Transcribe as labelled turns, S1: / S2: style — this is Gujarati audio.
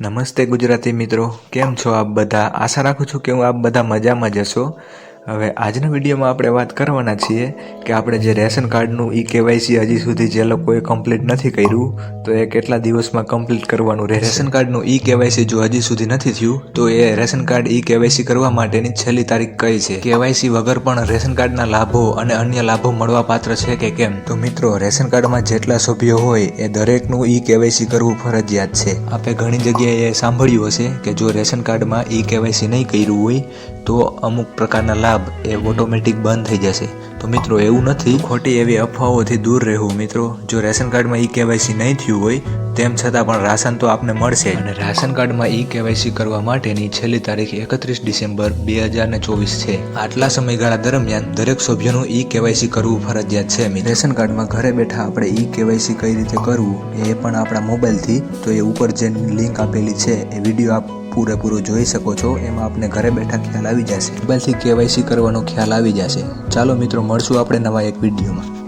S1: નમસ્તે ગુજરાતી મિત્રો. કેમ છો આપ બધા? આશા રાખું છું કે હું આપ બધા મજામાં જ હશો. હવે આજના વિડીયોમાં આપણે વાત કરવાના છીએ કે આપણે જે રેશન કાર્ડનું ઈ કેવાયસી હજી સુધી જે લોકોએ કમ્પ્લીટ નથી કર્યું, તો એ કેટલા દિવસમાં કમ્પ્લીટ કરવાનું રહે રેશન કાર્ડનું ઈ કેવાયસી જો હજી સુધી નથી થયું, તો એ રેશન કાર્ડ ઈ કેવાયસી કરવા માટેની છેલ્લી તારીખ કઈ છે? કેવાયસી વગર પણ રેશન કાર્ડના લાભો અને અન્ય લાભો મળવા પાત્ર છે કે કેમ? તો મિત્રો, રેશન કાર્ડમાં જેટલા સભ્યો હોય, એ દરેકનું ઈ કેવાયસી કરવું ફરજિયાત છે. આપણે ઘણી જગ્યાએ સાંભળ્યું હશે કે જો રેશન કાર્ડમાં ઈ કેવાયસી નહીં કર્યું હોય, તો અમુક પ્રકારના લાભ એ ઓટોમેટિક બંધ થઈ જશે. તો મિત્રો એવું નથી. ખોટી એવી અફવાઓથી દૂર રહેવું મિત્રો. જો રેશન કાર્ડમાં ઈ કેવાયસી નહીં થયું હોય તેમ છતાં પણ રાશન તો આપને મળશે. અને રાશન કાર્ડમાં ઈ કેવાયસી કરવા માટેની છેલ્લી તારીખ એકત્રીસ ડિસેમ્બર બે હજાર ચોવીસ છે. આટલા સમયગાળા દરમિયાન દરેક સભ્યનું ઈ કેવાયસી કરવું ફરજિયાત છે રેશન કાર્ડમાં ઘરે બેઠા આપણે ઈ કેવાયસી કઈ રીતે કરવું એ પણ આપણા મોબાઈલથી. તો એ ઉપર જે લિંક આપેલી છે એ વીડિયો આપ પૂરેપૂરો જોઈ શકો છો, એમાં આપને ઘરે બેઠા ખ્યાલ આવી જશે. મોબાઈલથી કેવાયસી કરવાનો ખ્યાલ આવી જશે. ચાલો મિત્રો, મળશું આપણે નવા એક વિડીયોમાં.